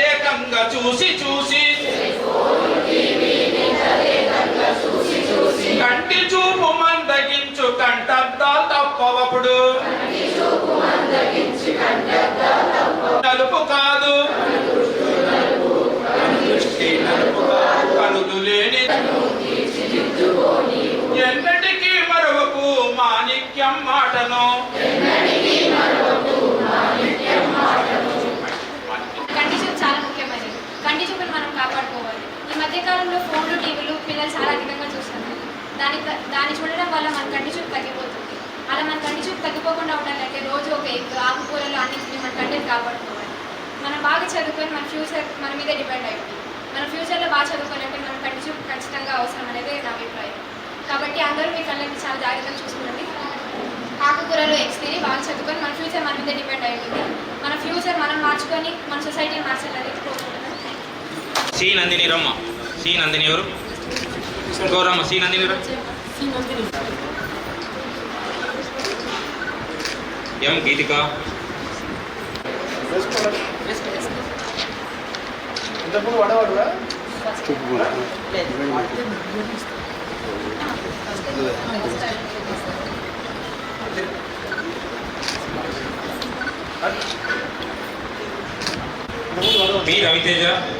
నిందలేకంగా చూసి చూసి కంటి చూపు మందగించు కంటద్దాలు తప్పవప్పుడు. నలుపు కాదు. కనులు లేని ఎన్నటికీ మరొకకు మాణిక్యం మాటను. మధ్యకాలంలో కాలంలో ఫోన్లు టీవీలు పిల్లలు చాలా అధికంగా చూస్తున్నారు దాని దాన్ని చూడడం వల్ల మన కంటి చూపు తగ్గిపోతుంది. అలా మన కంటి చూపు తగ్గిపోకుండా ఉండాలంటే రోజు ఒక ఎగ్ ఆకుకూరలు అన్నింటిని మన కంటిని కాపాడుకోవాలి. మనం బాగా చదువుకొని మన ఫ్యూచర్ మన మీద డిపెండ్ అయ్యింది మన ఫ్యూచర్లో బాగా చదువుకోవాలంటే మన కంటి చూపు ఖచ్చితంగా అవసరం అనేది నా అభిప్రాయం. కాబట్టి అందరూ మీ కళ్ళకి చాలా జాగ్రత్తగా చూసుకోండి. ఆకుకూరలు ఎగ్స్ తిని బాగా చదువుకొని మన ఫ్యూచర్ మన మీద డిపెండ్ అయ్యింది మన ఫ్యూచర్ మనం మార్చుకొని మన సొసైటీని మార్చాలని కోరుకుంటున్నాం థ్యాంక్ నందిని రమ్మ. సి నందిని ఎవరు? Gowramma C Nandini M Geethika? మీ రవితేజ?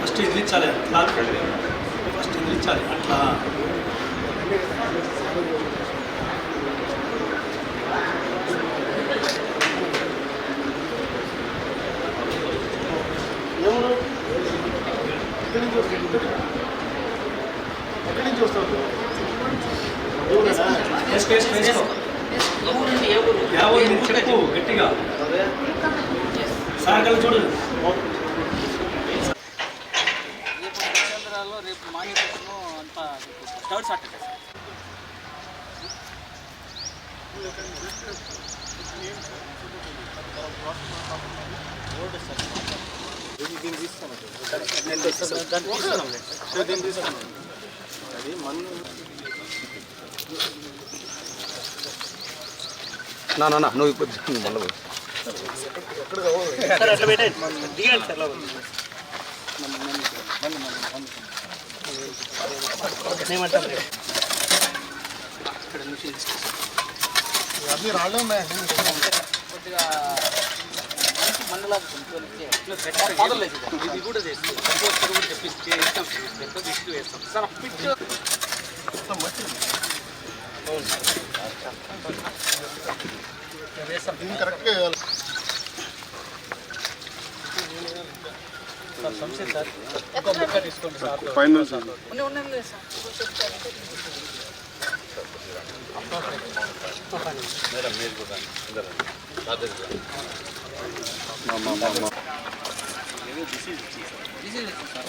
ఫస్ట్ ఎదిరించాలి అట్లా? ఫస్ట్ ఎదిరించాలి అట్లా? ఎక్కడి నుంచి? వేసుకో వేసుకో వేసుకో చెప్పు గట్టిగా. సాయంకాలం చూడు. రేపు మాన్యతను అంతా థర్డ్ సర్టిఫికేట్ నా నా నా, నువ్వు ఇప్పుడు మళ్ళీ పోయి. సార్ అట్లా పెట్టండి దిగండి సార్ లోపల. ఏమంటారు ఇక్కడ నుంచి అన్ని రాళ్ళే ఉన్నాయి కొద్దిగా మంచి మండలాలు కొంచెం మొదలు ఇది కూడా చేస్తాం ప్రతి ఒక్కరు కూడా చెప్పి చేస్తాం పెద్ద ఇష్యూ వేస్తాం సార్ పిట్ దీన్ని కరెక్ట్గా వేయాలి. సార్ సంశయం సార్. ఒక ముక్క తీసుకోండి సార్. పైన ఉన్నాయి ఉన్నాయి సార్. మా మా మా మా. This is sir.